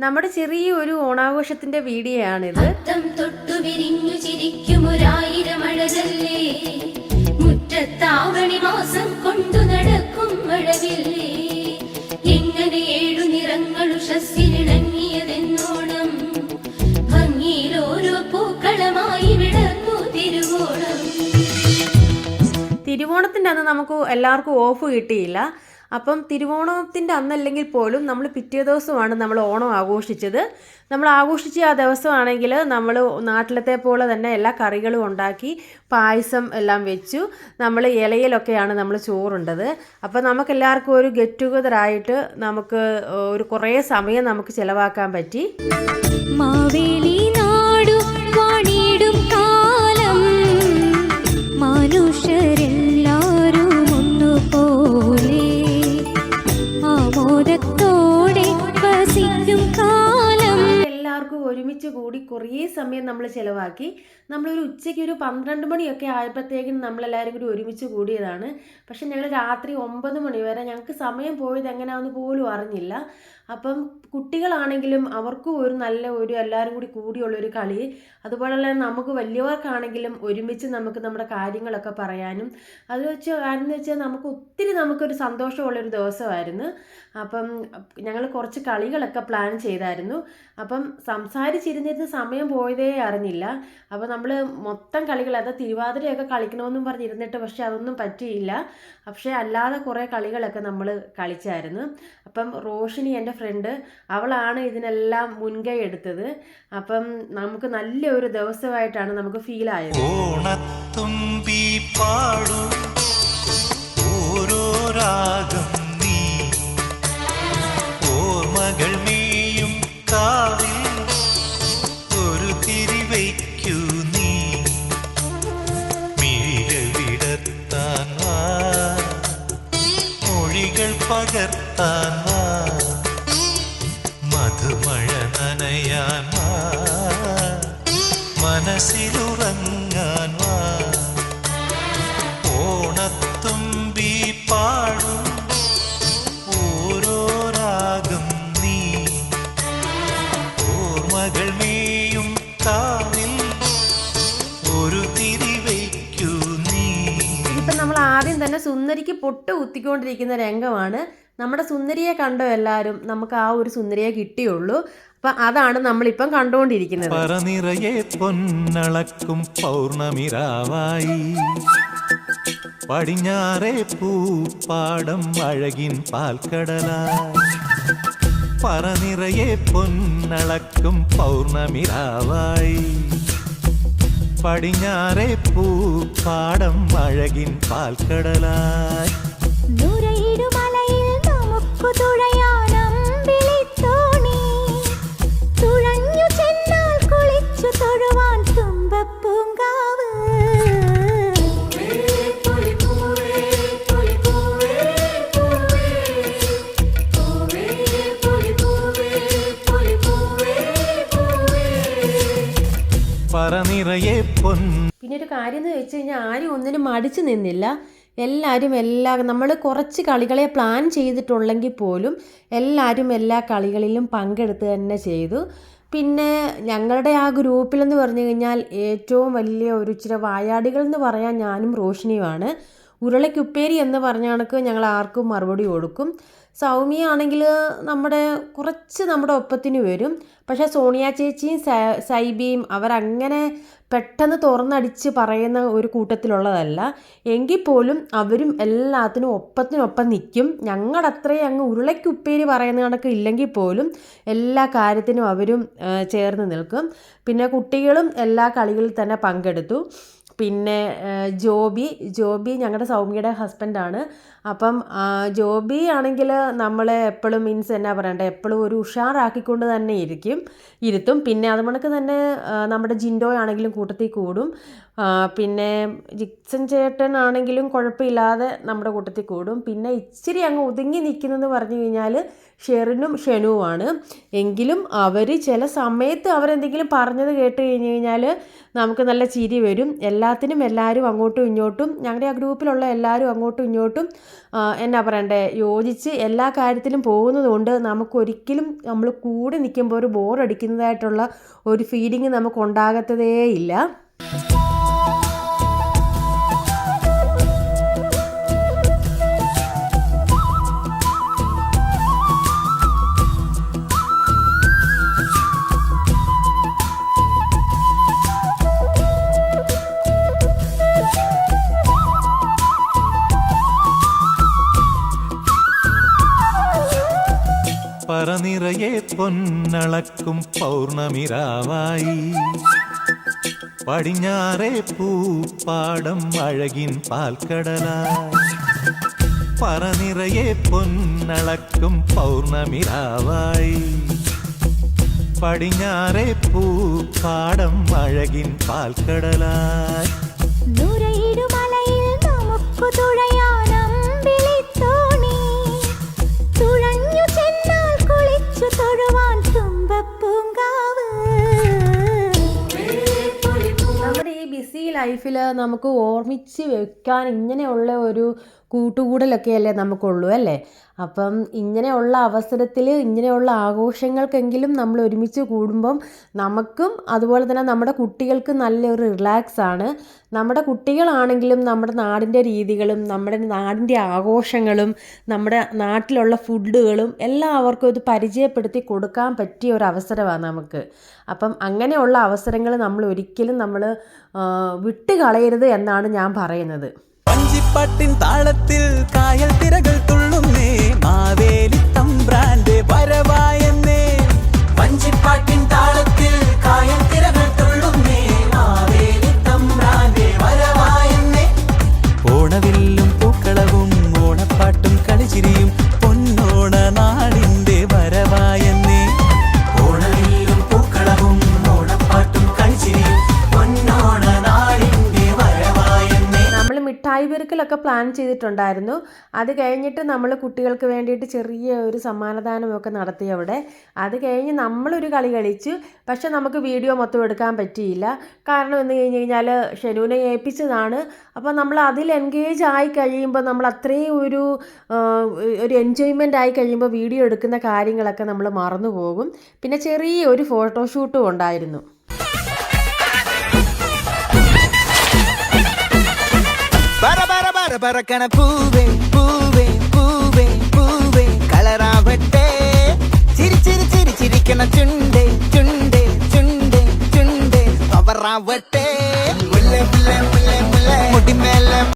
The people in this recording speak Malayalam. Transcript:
നമ്മുടെ ചെറിയ ഒരു ഓണാഘോഷത്തിന്റെ വീഡിയോ ആണിത് മുറ്റത്താവണി മാസം കൊണ്ടു നടക്കും മഴവില്ലേ? എങ്ങനെ ഏഴു നിറങ്ങൾ ഉഷസ്സിലിണങ്ങിയതെന്നോണം? ഭംഗിയിൽ ഓരോ പൂക്കളമായി വിടർന്നു തിരുവോണം. തിരുവോണത്തിന്റെ അന്ന് നമുക്ക് എല്ലാവർക്കും ഓഫ് കിട്ടിയില്ല. അപ്പം തിരുവോണത്തിന്റെ അന്നല്ലെങ്കിൽ പോലും നമ്മൾ പിറ്റേ ദിവസമാണ് നമ്മൾ ഓണം ആഘോഷിച്ചത്. നമ്മൾ ആഘോഷിച്ച ആ ദിവസമാണെങ്കിൽ നമ്മൾ നാട്ടിലത്തെ പോലെ തന്നെ എല്ലാ കറികളും ഉണ്ടാക്കി പായസം എല്ലാം വെച്ചു. നമ്മൾ ഇലയിലൊക്കെയാണ് നമ്മൾ ചോറുണ്ടത്. അപ്പോൾ നമുക്കെല്ലാവർക്കും ഒരു ഗെറ്റ് ടുഗദർ ആയിട്ട് നമുക്ക് ഒരു കുറേ സമയം നമുക്ക് ചിലവാക്കാൻ പറ്റി. മാവേലി എല്ലാവർക്കും ഒരുമിച്ച് കൂടി കുറേ സമയം നമ്മൾ ചിലവാക്കി. നമ്മളൊരു ഉച്ചയ്ക്ക് ഒരു പന്ത്രണ്ട് മണിയൊക്കെ ആയപ്പോഴത്തേക്കും നമ്മളെല്ലാവരും കൂടി ഒരുമിച്ച് കൂടിയതാണ്. പക്ഷെ ഞങ്ങൾ രാത്രി ഒമ്പത് മണി വരെ ഞങ്ങൾക്ക് സമയം പോയത് എങ്ങനെയാണെന്ന് പോലും അറിഞ്ഞില്ല. അപ്പം കുട്ടികളാണെങ്കിലും അവർക്കും ഒരു നല്ല ഒരു എല്ലാവരും കൂടി കൂടിയുള്ള ഒരു കളി. അതുപോലെ തന്നെ നമുക്ക് വലിയവർക്കാണെങ്കിലും ഒരുമിച്ച് നമുക്ക് നമ്മുടെ കാര്യങ്ങളൊക്കെ പറയാനും. അത് വെച്ച് കാരണം വെച്ചാൽ നമുക്ക് ഒത്തിരി നമുക്കൊരു സന്തോഷമുള്ളൊരു ദിവസമായിരുന്നു. അപ്പം ഞങ്ങൾ കുറച്ച് കളികളൊക്കെ പ്ലാൻ ചെയ്തായിരുന്നു. അപ്പം സംസാരിച്ചിരുന്നിരുന്ന സമയം പോയതേ അറിഞ്ഞില്ല. അപ്പോൾ നമ്മൾ മൊത്തം കളികൾ അത് തിരുവാതിരയൊക്കെ കളിക്കണമെന്നും പറഞ്ഞിരുന്നിട്ട് പക്ഷേ അതൊന്നും പറ്റിയില്ല. പക്ഷേ അല്ലാതെ കുറേ കളികളൊക്കെ നമ്മൾ കളിച്ചായിരുന്നു. അപ്പം റോഷിനി എന്റെ ഫ്രണ്ട് അവളാണ് ഇതിനെല്ലാം മുൻകൈ എടുത്തത്. അപ്പം നമുക്ക് നല്ല ഒരു ദിവസമായിട്ടാണ് നമുക്ക് ഫീൽ ആയത്. ഓണത്തുമ്പി പാടു ഓരോ രാഗം മനസ്സിലുറങ്ങാൻ വാ. ഓണത്തുമ്പി പാടും ഓരോ നീ. ഓർമ്മകൾ നീയും കാവിൽ ഒരു തിരിവയ്ക്കൂ നീ. ഇപ്പം നമ്മൾ ആദ്യം തന്നെ സുന്ദരിക്ക് പൊട്ട് കുത്തിക്കൊണ്ടിരിക്കുന്ന രംഗമാണ് നമ്മുടെ സുന്ദരിയെ കണ്ടോ എല്ലാവരും? നമുക്ക് ആ ഒരു സുന്ദരിയെ കിട്ടിയുള്ളൂ. അപ്പൊ അതാണ് നമ്മളിപ്പം കണ്ടുകൊണ്ടിരിക്കുന്നത്. പറനിറയെ പൊന്നളക്കും പൗർണമിരാവായി. പടിഞ്ഞാറേ പൂപ്പാടം അഴകിൻ പാൽക്കടലായി പറനിറയെ പൊന്നളക്കും പൗർണമിരാവായി. പടിഞ്ഞാറേ പൂപ്പാടം അഴകിൻ പാൽക്കടലായി പൊൻ. പിന്നെ ഒരു കാര്യം എന്ന് വെച്ച് കഴിഞ്ഞാൽ ആരും ഒന്നിനും മടിച്ചു നിന്നില്ല. എല്ലാവരും എല്ലാ നമ്മൾ കുറച്ച് കളികളെ പ്ലാൻ ചെയ്തിട്ടുള്ളെങ്കിൽ പോലും എല്ലാവരും എല്ലാ കളികളിലും പങ്കെടുത്ത് തന്നെ ചെയ്തു. പിന്നെ ഞങ്ങളുടെ ആ ഗ്രൂപ്പിലെന്ന് പറഞ്ഞു കഴിഞ്ഞാൽ ഏറ്റവും വലിയ ഒരു ഇച്ചിരി വായാടികൾ എന്ന് പറയാൻ ഞാനും റോഷിനിയുമാണ്. ഉരുളയ്ക്കുപ്പേരി എന്ന് പറഞ്ഞ കണക്ക് ഞങ്ങൾ ആർക്കും മറുപടി കൊടുക്കും. സൗമ്യ ആണെങ്കിൽ നമ്മുടെ കുറച്ച് നമ്മുടെ ഒപ്പത്തിന് വരും. പക്ഷേ സോണിയ ചേച്ചിയും സൈബിയും അവരങ്ങനെ പെട്ടെന്ന് തുറന്നടിച്ച് പറയുന്ന ഒരു കൂട്ടത്തിലുള്ളതല്ല. എങ്കിൽ പോലും അവരും എല്ലാത്തിനും ഒപ്പത്തിനൊപ്പം നിൽക്കും. ഞങ്ങളുടെ അത്രയും അങ്ങ് ഉരുളയ്ക്കുപ്പേരി പറയുന്ന കണക്ക് ഇല്ലെങ്കിൽ പോലും എല്ലാ കാര്യത്തിനും അവരും ചേർന്ന് നിൽക്കും. പിന്നെ കുട്ടികളും എല്ലാ കളികളിൽ തന്നെ പങ്കെടുത്തു. പിന്നെ ജോബി ജോബി ഞങ്ങളുടെ സൗമ്യയുടെ ഹസ്ബൻഡാണ് അപ്പം ജോബി ആണെങ്കിൽ നമ്മളെ എപ്പോഴും മീൻസ് എന്നാ പറയണ്ടേ എപ്പോഴും ഒരു ഉഷാറാക്കിക്കൊണ്ട് തന്നെ ഇരിക്കും. ഇരുത്തും. പിന്നെ അത് കണക്ക് തന്നെ നമ്മുടെ ജിൻഡോ ആണെങ്കിലും കൂട്ടത്തിൽ കൂടും. പിന്നെ ജിക്സൻ ചേട്ടൻ ആണെങ്കിലും കുഴപ്പമില്ലാതെ നമ്മുടെ കൂട്ടത്തിൽ കൂടും. പിന്നെ ഇച്ചിരി അങ്ങ് ഒതുങ്ങി നിൽക്കുന്നതെന്ന് പറഞ്ഞു കഴിഞ്ഞാൽ ഷെറിനും ഷെനുവാണ് എങ്കിലും അവർ ചില സമയത്ത് അവരെന്തെങ്കിലും പറഞ്ഞത് കേട്ട് കഴിഞ്ഞ് കഴിഞ്ഞാൽ നമുക്ക് നല്ല ചിരി വരും. എല്ലാത്തിനും എല്ലാവരും അങ്ങോട്ടും ഇങ്ങോട്ടും ഞങ്ങളുടെ ആ ഗ്രൂപ്പിലുള്ള എല്ലാവരും അങ്ങോട്ടും ഇങ്ങോട്ടും എന്നാ പറയണ്ടേ യോജിച്ച് എല്ലാ കാര്യത്തിലും പോകുന്നതുകൊണ്ട് നമുക്കൊരിക്കലും നമ്മൾ കൂടെ നിൽക്കുമ്പോൾ ഒരു ബോറടിക്കുന്നതായിട്ടുള്ള ഒരു ഫീലിംഗ് നമുക്ക് ഉണ്ടാകത്തതേ ഇല്ല പറനിറയെ പൊന്നളക്കും പൗർണമിരാവായി. പടിഞ്ഞാറെ പൂപ്പാടം അഴകിൻ പാൽക്കടലായി. പറനിറയെ പൊന്നളക്കും പൗർണമിരാവായി. പടിഞ്ഞാറെ പൂപ്പാടം അഴകിൻ പാൽക്കടലായി. നുരയിടുമലയിൽ ലൈഫിൽ നമുക്ക് ഓർമ്മിച്ച് വെക്കാൻ ഇങ്ങനെയുള്ള ഒരു കൂട്ടുകൂടലൊക്കെയല്ലേ നമുക്കുള്ളൂ അല്ലേ? അപ്പം ഇങ്ങനെയുള്ള അവസരത്തിൽ ഇങ്ങനെയുള്ള ആഘോഷങ്ങൾക്കെങ്കിലും നമ്മൾ ഒരുമിച്ച് കൂടുമ്പം നമുക്കും അതുപോലെ തന്നെ നമ്മുടെ കുട്ടികൾക്കും നല്ലൊരു റിലാക്സ് ആണ്. നമ്മുടെ കുട്ടികളാണെങ്കിലും നമ്മുടെ നാടിന്റെ രീതികളും നമ്മുടെ നാടിന്റെ ആഘോഷങ്ങളും നമ്മുടെ നാട്ടിലുള്ള ഫുഡുകളും എല്ലാം അവർക്കും ഇത് പരിചയപ്പെടുത്തി കൊടുക്കാൻ പറ്റിയ ഒരു അവസരമാണ് നമുക്ക്. അപ്പം അങ്ങനെയുള്ള അവസരങ്ങൾ നമ്മൾ ഒരിക്കലും നമ്മൾ വിട്ടുകളയരുത് എന്നാണ് ഞാൻ പറയുന്നത്. വഞ്ചിപ്പാട്ടിൻ താളത്തിൽ കായൽ തിരകൾ തുള്ളുന്നേ. മാവേലി തമ്പ്രാന്റെ വരവായെന്നേ. വഞ്ചിപ്പാട്ടിൻ താളത്തിൽ കായൽ തിരകൾ തുള്ളുന്നേ. മാവേലി തമ്പ്രാന്റെ വരവായെന്നേ. ഓണവില്ലും പൂക്കളവും ഓണപ്പാട്ടും കളിച്ചിരിയും പെരുക്കലൊക്കെ പ്ലാൻ ചെയ്തിട്ടുണ്ടായിരുന്നു. അത് കഴിഞ്ഞിട്ട് നമ്മൾ കുട്ടികൾക്ക് വേണ്ടിയിട്ട് ചെറിയ ഒരു സമ്മാനദാനമൊക്കെ നടത്തി അവിടെ. അത് കഴിഞ്ഞ് നമ്മളൊരു കളി കളിച്ചു. പക്ഷെ നമുക്ക് വീഡിയോ മൊത്തം എടുക്കാൻ പറ്റിയില്ല. കാരണം എന്ന് കഴിഞ്ഞ് കഴിഞ്ഞാൽ ഷെനുവിനെ ഏൽപ്പിച്ചതാണ്. അപ്പോൾ നമ്മൾ അതിൽ എൻഗേജ് ആയി കഴിയുമ്പോൾ നമ്മൾ അത്രയും ഒരു ഒരു എൻജോയ്മെന്റ് ആയി കഴിയുമ്പോൾ വീഡിയോ എടുക്കുന്ന കാര്യങ്ങളൊക്കെ നമ്മൾ മറന്നു പോകും പിന്നെ ചെറിയ ഒരു ഫോട്ടോഷൂട്ടും ഉണ്ടായിരുന്നു. ബരക്കണ പൂവേ പൂവേ പൂവേ പൂവേ കളറാവട്ടെ ചിരി ചിരി ചിരി ചിരിക്കണ ചുണ്ടേ ചുണ്ടേ ചുണ്ടേ ചുണ്ടേ പവറാവട്ടെ മുല്ല മുല്ല മുല്ല മുല്ല മുടിമേലെ